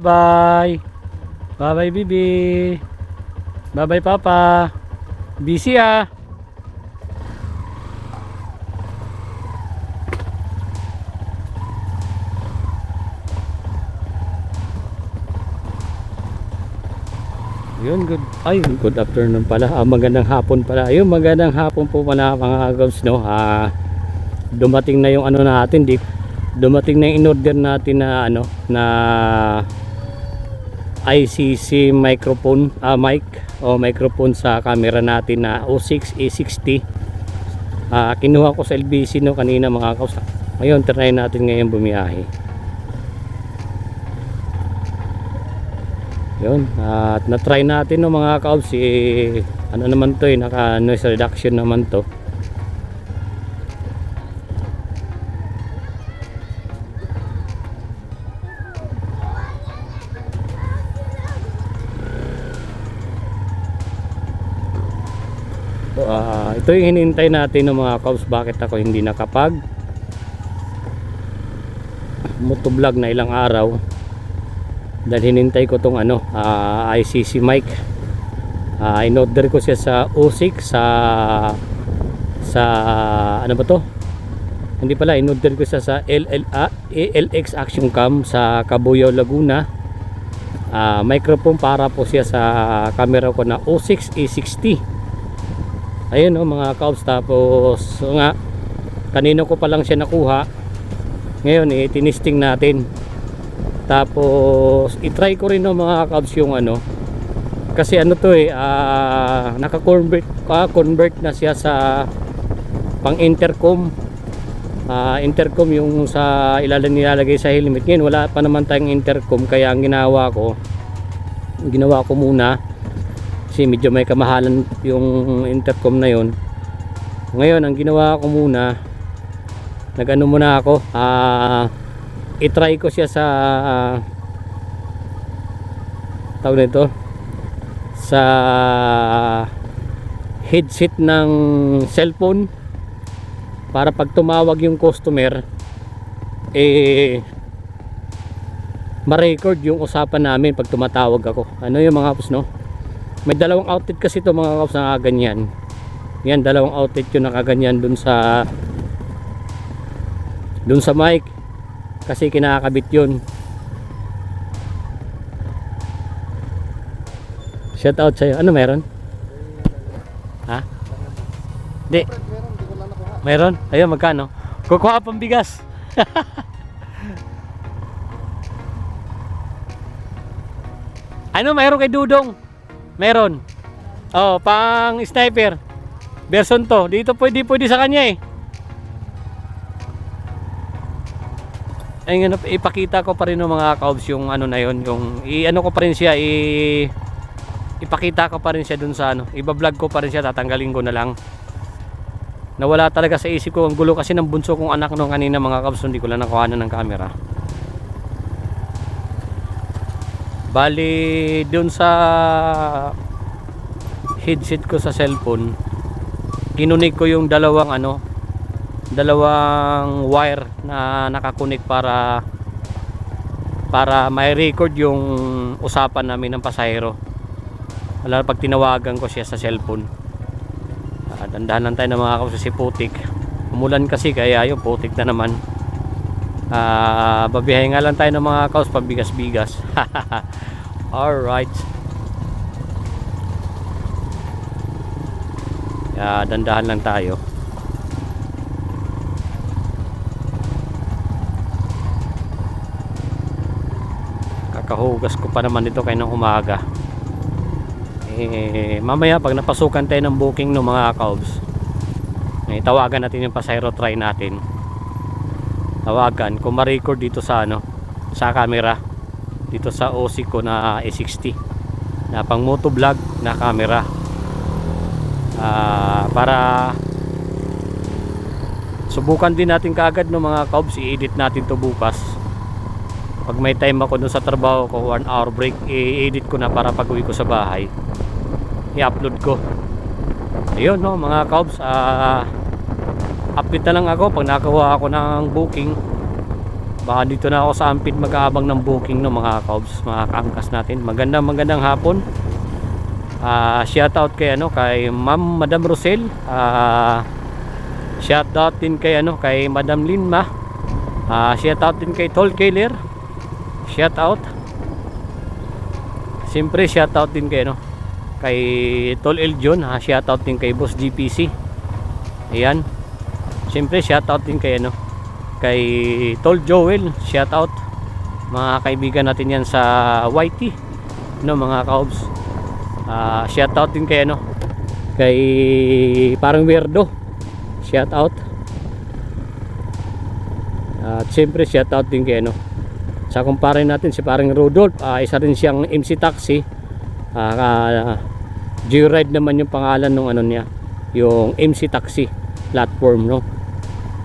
Bye-bye. Bye-bye, Bibi. Bye-bye, Papa. Busy ah. Yun, good. Ay, good afternoon pala. Ah, magandang hapon pala. Ayun, magandang hapon po pala mga gabs, no. Ah, dumating na yung ano natin, di dumating na yung in-order natin na ano, na ICC microphone, ah, mic o microphone sa camera natin na O6 A60. Ah, kinuha ko sa LBC no kanina mga kaus. Ngayon, try natin ngayon bumiyahe. Yun, at na-try natin no mga kaubs, eh, ano naman to eh, naka noise reduction naman to. Ito yung hinintay natin ng mga kaubs, bakit ako hindi nakapag motovlog na ilang araw? Dahil hinintay ko tong ano ah, ICC mic. Uh, in-order ko siya sa O6 sa sa ano ba to? Hindi pala in-order ko siya sa LLA, ALX Action Cam sa Cabuyao Laguna. Ah, microphone para po siya sa camera ko na O6 A60 ayun oh, mga kaubs tapos so nga kanino ko pa lang siya nakuha ngayon eh tinisting natin. Tapos i-try ko rin no mga kabs yung ano kasi ano to eh ah, naka-convert ah, convert na siya sa pang intercom Ah, intercom yung sa ilalim nilalagay sa helmet. Ngayon wala pa naman tayong intercom kaya ang ginawa ko ginawa ko muna kasi medyo may kamahalan yung intercom na yon ngayon ang ginawa ko muna nagano muna ako ah i-try ko siya sa uh, tawag nito sa headset ng cellphone. Para pag tumawag yung customer eh ma-record yung usapan namin pag tumatawag ako. Ano yung mga kapos no may dalawang outlet kasi to mga kapos na ganyan yan dalawang outlet yung nakaganyan dun sa dun sa mic kasi kinakabit yun shout out sa'yo ano meron? ha? di meron? ayun magkano? kukuha pang bigas ano meron kay Dudong? Meron. Oh pang sniper. Version to. Dito pwede pwede sa kanya eh. Ayun ipakita ko pa rin ng mga kaubs yung ano na yun yung i-ano ko pa rin siya i ipakita ko pa rin siya dun sa ano iba-vlog ko pa rin siya tatanggalin ko na lang. Nawala talaga sa isip ko ang gulo kasi ng bunso kong anak nung kanina mga kaubs hindi ko lang nakuha ng camera bali dun sa headset ko sa cellphone kinunik ko yung dalawang ano dalawang wire na nakakunik para para may record yung usapan namin ng pasahero. Wala pag tinawagan ko siya sa cellphone. Uh, dandahan lang tayo ng mga kapos si putik. Umulan kasi kaya yung putik na naman uh, babiyahe nga lang tayo ng mga kaos pabigas bigas alright. Uh, dandahan lang tayo. Kakahugas ko pa naman dito kayo ng umaga. Eh, mamaya pag napasukan tayo ng booking ng mga calves eh, tawagan natin yung pasayro try natin tawagan. Kung ma-record dito sa ano sa camera dito sa OC ko na A60 na pang motovlog na camera. Ah, para subukan din natin kaagad ng mga calves i-edit natin to bukas. Pag may time ako dun sa trabaho ko 1 hour break i-edit ko na para pag uwi ko sa bahay i-upload ko. Ayun no mga cubs uh, update na lang ako pag nakakuha ako ng booking Baka dito na ako sa Ampid mag-aabang ng booking no mga kaobs, mga kaangkas natin. Magandang magandang hapon. Ah, shout out kay ano kay Ma'am Madam Rosel. Ah, shout out din kay ano kay Madam Linma. Ah, shout out din kay Tol Keller. Shout out. Siyempre shout out din kay ano kay Tol Eljon, ha, shout out din kay Boss GPC. Ayan. Siyempre shout out din kay ano kay Tol Joel, shout out. Mga kaibigan natin yan sa YT. No mga kaobs. Ah, shout out din kay ano kay parang weirdo. Shout out. At siyempre shout out din kay ano sa kumpare natin si parang Rudolph, ah, isa rin siyang MC Taxi. Ah, ah, Joyride naman yung pangalan ng ano niya, yung MC Taxi platform, no.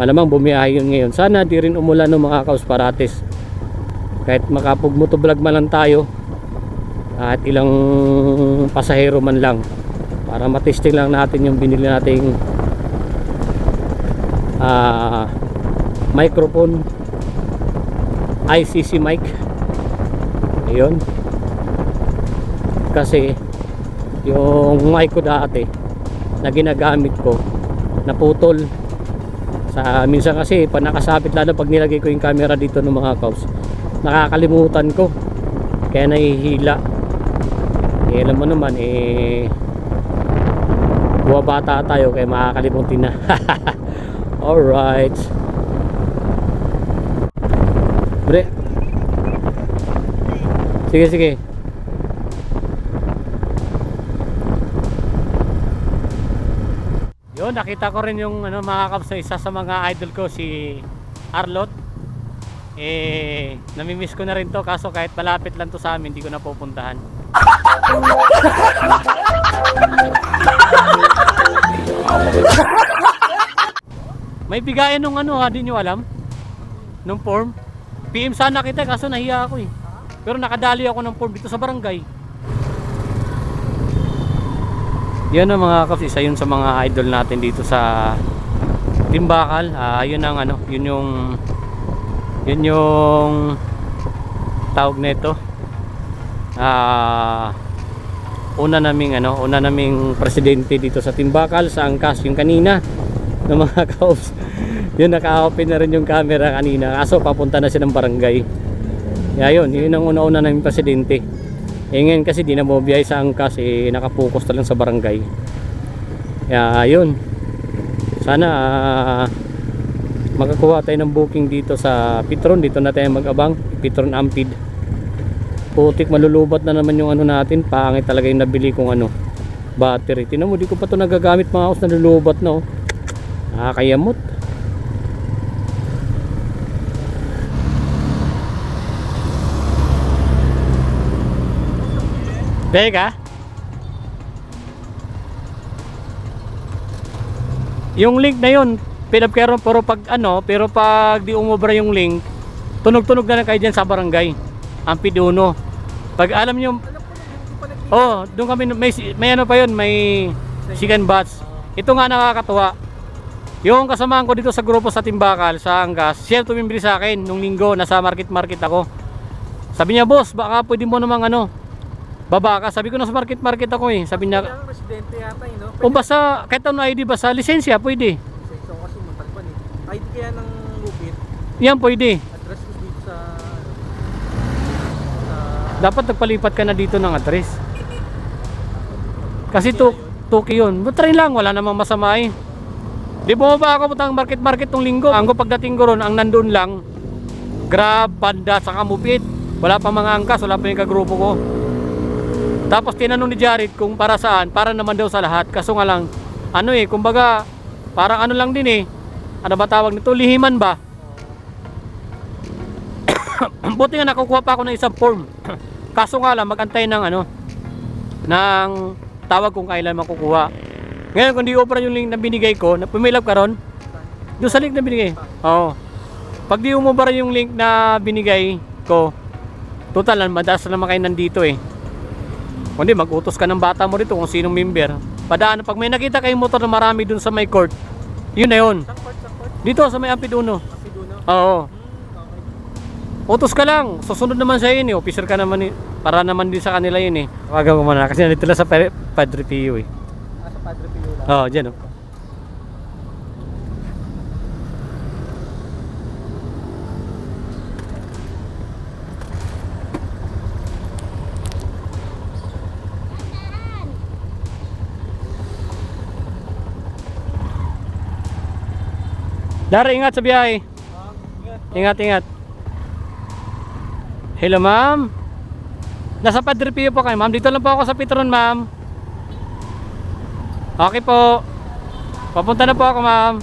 Malamang bumiyahe yun ngayon. Sana di rin umulan ng mga kaos parates. Kahit makapag motovlog man lang tayo at ilang pasahero man lang para matesting lang natin yung binili nating ah, microphone ICC mic ayun kasi yung mic ko dati na ginagamit ko naputol sa minsan kasi pa nakasabit lalo pag nilagay ko yung camera dito ng mga kaus nakakalimutan ko. Kaya nahihila. Eh alam mo naman eh buwa bata tayo kaya makakalimutin na. Alright. Bre. Sige sige yun nakita ko rin yung ano, mga kaps isa sa mga idol ko si Arlot eh namimiss ko na rin to kaso kahit malapit lang to sa amin hindi ko na pupuntahan May bigayan nung ano ha, di nyo alam? Nung form? PM sana kita kaso nahiya ako eh. Pero nakadali ako ng form dito sa barangay. Yan ang mga kaps, isa yun sa mga idol natin dito sa Timbakal. Ah, yun ang ano, yun yung yun yung tawag nito. Ah, una naming ano, una naming presidente dito sa Timbakal sa Angkas yung kanina ng mga kaos. yun naka-open na rin yung camera kanina. Kaso papunta na siya ng barangay. Kaya yun, yun ang una-una naming presidente. Eh ngayon kasi di na mo biyay sa Angkas eh nakapokus na lang sa barangay. Kaya yun. Sana ah, makakuha tayo ng booking dito sa Pitron. Dito na tayo mag-abang. Pitron Ampid. Putik malulubat na naman yung ano natin. Pangit talaga yung nabili kong ano battery. Tinan mo, di ko pa to nagagamit mga house na lulubat na oh. Nakakayamot. Teka. Yung link na yun, pinapkero pero pag ano, pero pag di umobra yung link, tunog-tunog na lang kayo dyan sa barangay. Ang piduno. Pag alam nyo, oh, doon kami, may, may ano pa yun, may chicken bats. Ito nga nakakatuwa. Yung kasamahan ko dito sa grupo sa Timbakal, sa Angas, siya tumimili sa akin nung linggo, nasa market-market ako. Sabi niya, boss, baka pwede mo namang ano, baba ka. Sabi ko, nasa market-market ako eh. Sabi niya, Kailangan residente yata yun, no? o basta, kahit ano ID, basta lisensya, pwede. Kasi ikaw kasi matagpan eh. ID kaya ng lupit, Yan, pwede. address ko dito sa... sa... Dapat nagpalipat ka na dito ng address. Kasi to, Tuki yun. But try lang, wala namang masama eh. Di bumaba ako putang market-market tong linggo. Ang pagdating ko ron, ang nandun lang, Grab, Panda, saka Mupit. Wala pa mga angkas, wala pa yung kagrupo ko. Tapos tinanong ni Jared kung para saan, para naman daw sa lahat. Kaso nga lang, ano eh, kumbaga, parang ano lang din eh. Ano ba tawag nito? Lihiman ba? Buti nga nakukuha pa ako ng isang form. Kaso nga lang, magantay ng ano, ng tawag kung kailan makukuha. Ngayon, kung di opera yung link na binigay ko, na pumilap ka ron, doon sa link na binigay. Oo. Pag di umubara yung link na binigay ko, total, madalas na naman kayo nandito eh. Kundi mag-utos ka ng bata mo rito kung sinong member. Padaan, pag may nakita kayong motor na marami dun sa may court, yun na yun. Dito sa may Ampid Uno. kasi doon, no? Oo. Hmm. Utos ka lang. Susunod naman sa yun eh. Officer ka naman eh. Para naman din sa kanila yun eh. Tawagan ko muna. Kasi nandito lang sa Padre Pio eh. Nasa Padre Pio lang. Oo, oh, dyan oh. Dari, ingat sa biyahe. Ah, ingat. Ingat. Hello, ma'am. Nasa Padre Pio po kayo, ma'am. Dito lang po ako sa Petron, ma'am. Okay po. Papunta na po ako, ma'am.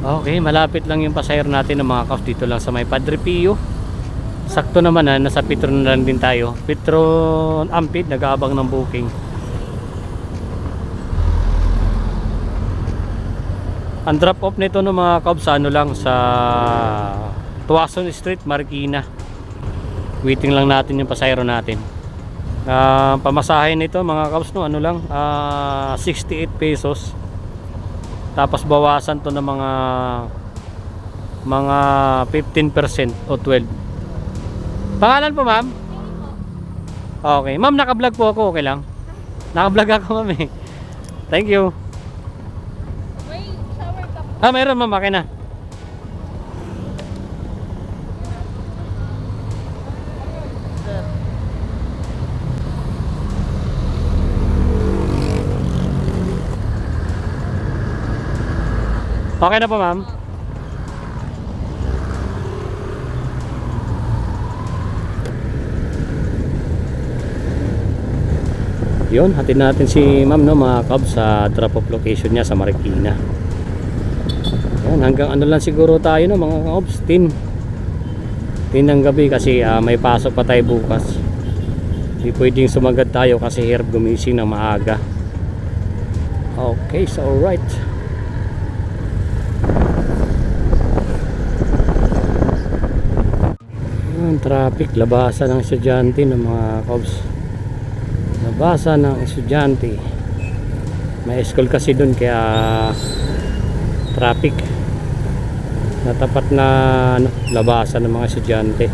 Okay, malapit lang yung pasahero natin ng mga kaos dito lang sa may Padre Pio. Sakto naman na, nasa Petron na lang din tayo. Petron Ampid, nag-aabang ng booking. Ang drop off nito ng mga kabs ano lang sa Tuason Street, Marikina. Waiting lang natin yung pasahero natin. Ah, pamasahe nito mga kabs no, ano lang, ah, 68 pesos. Tapos bawasan to ng mga mga 15% o 12. Pangalan po, ma'am? Okay. Ma'am, naka-vlog po ako. Okay lang? Naka-vlog ako, ma'am eh. Thank you. May shower ka po. Ah, meron ma'am. Okay na. Okay na po, ma'am. Yun, hatid natin si ma'am no, mga kabs sa drop off location niya sa Marikina. Yan, hanggang ano lang siguro tayo no, mga kabs, 10. 10 ng gabi kasi ah, may pasok pa tayo bukas. Hindi pwedeng sumagad tayo kasi hirap gumising ng maaga. Okay, so alright. Yung traffic, labasan ng estudyante ng mga cops. Labasan ng estudyante. May school kasi dun kaya traffic. Natapat na ano, labasan ng mga estudyante.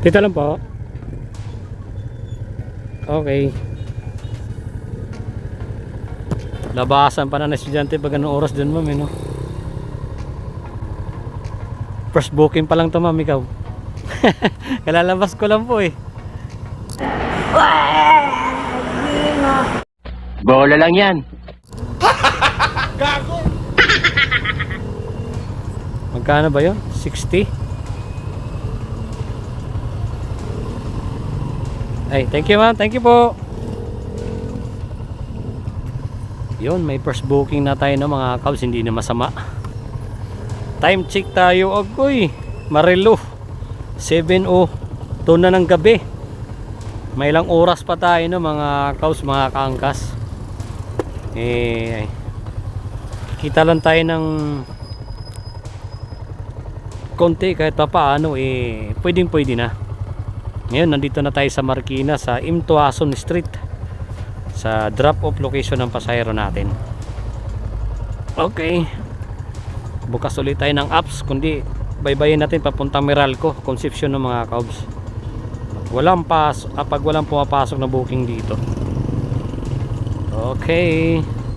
Dito lang po. Okay. Labasan pa na ng estudyante pag anong oras dun ma'am eh, no? First booking pa lang to ma'am ikaw. Kalalabas ko lang po eh. Bola lang yan. Gago! Magkano ba yun? 60? Ay, thank you ma'am. Thank you po. Yun, may first booking na tayo no mga kabs. Hindi na masama. Time check tayo. Agoy, Marilo. 7.02 na ng gabi. May ilang oras pa tayo no mga kabs, mga kaangkas. Eh, kita lang tayo ng konti kahit pa paano eh pwedeng pwede na ngayon nandito na tayo sa Marikina sa Imtuason Street sa drop off location ng pasahero natin. Okay. Bukas ulit tayo ng apps kundi baybayin natin papuntang Meralco Concepcion ng mga kaubs walang pas ah, pag walang pumapasok na booking dito. Okay